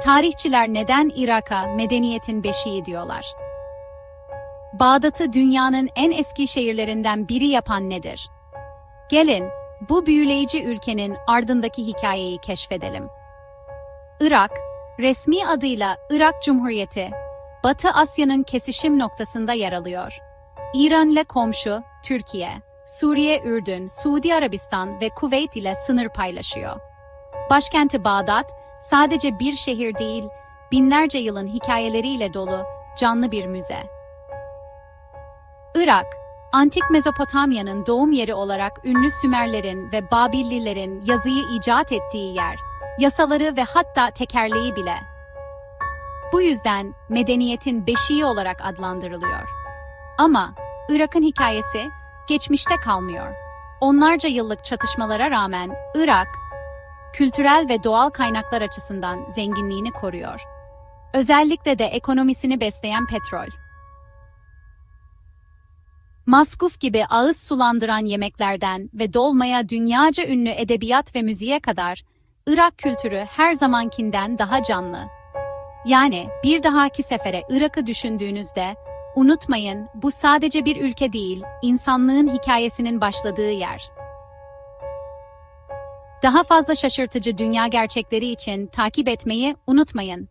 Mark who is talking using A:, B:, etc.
A: Tarihçiler neden Irak'a medeniyetin beşiği diyorlar? Bağdat'ı dünyanın en eski şehirlerinden biri yapan nedir? Gelin, bu büyüleyici ülkenin ardındaki hikayeyi keşfedelim. Irak, resmi adıyla Irak Cumhuriyeti, Batı Asya'nın kesişim noktasında yer alıyor. İran ile komşu, Türkiye, Suriye, Ürdün, Suudi Arabistan ve Kuveyt ile sınır paylaşıyor. Başkenti Bağdat, sadece bir şehir değil, binlerce yılın hikayeleriyle dolu canlı bir müze. Irak, Antik Mezopotamya'nın doğum yeri olarak ünlü Sümerlerin ve Babillilerin yazıyı icat ettiği yer, yasaları ve hatta tekerleği bile. Bu yüzden medeniyetin beşiği olarak adlandırılıyor. Ama Irak'ın hikayesi geçmişte kalmıyor. Onlarca yıllık çatışmalara rağmen Irak, kültürel ve doğal kaynaklar açısından zenginliğini koruyor. Özellikle de ekonomisini besleyen petrol. Maskuf gibi ağız sulandıran yemeklerden ve dolmaya dünyaca ünlü edebiyat ve müziğe kadar Irak kültürü her zamankinden daha canlı. Yani bir dahaki sefere Irak'ı düşündüğünüzde unutmayın bu sadece bir ülke değil, insanlığın hikayesinin başladığı yer. Daha fazla şaşırtıcı dünya gerçekleri için takip etmeyi unutmayın.